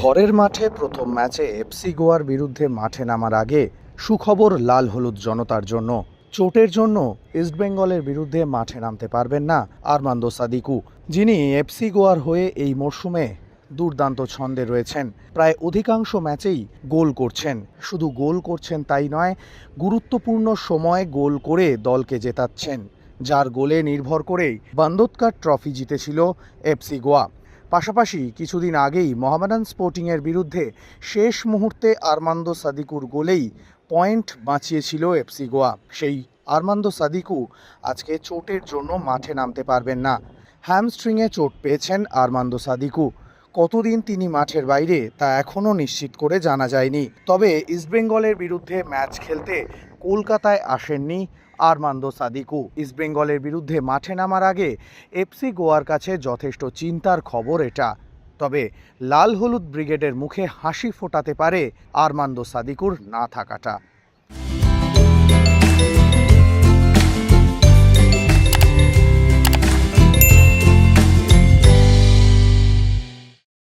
ঘরের মাঠে প্রথম ম্যাচে এফসি গোয়ার বিরুদ্ধে মাঠে নামার আগে সুখবর লাল হলুদ জনতার জন্য। চোটের জন্য ইস্টবেঙ্গলের বিরুদ্ধে মাঠে নামতে পারবেন না আরমান্দো সাদিকু, যিনি এফসি গোয়ার হয়ে এই মরশুমে দুর্দান্ত ছন্দে রয়েছেন। প্রায় অধিকাংশ ম্যাচেই গোল করছেন। শুধু গোল করছেন তাই নয়, গুরুত্বপূর্ণ সময় গোল করে দলকে জেতাচ্ছেন। যার গোলে নির্ভর করেই বান্দোৎকার ট্রফি জিতেছিল এফসি গোয়া। পাশাপাশি কিছুদিন আগেই মোহামেডান স্পোর্টিংয়ের বিরুদ্ধে শেষ মুহূর্তে আরমান্দো সাদিকুর গোলেই পয়েন্ট বাঁচিয়েছিল এফসি গোয়া। সেই আরমান্দো সাদিকু আজকে চোটের জন্য মাঠে নামতে পারবেন না। হ্যামস্ট্রিংয়ে চোট পেয়েছেন আরমান্দো সাদিকু। কতদিন তিনি মাঠের বাইরে তা এখনও নিশ্চিত করে জানা যায়নি। তবে ইস্টবেঙ্গলের বিরুদ্ধে ম্যাচ খেলতে কলকাতায় আসেননি আরমান্দো সাদিকু। ইস্টবেঙ্গলের বিরুদ্ধে মাঠে নামার আগে এফসি গোয়ার কাছে যথেষ্ট চিন্তার খবর এটা। তবে লাল হলুদ ব্রিগেডের মুখে হাসি ফোটাতে পারে আরমান্দো সাদিকুর না থাকাটা।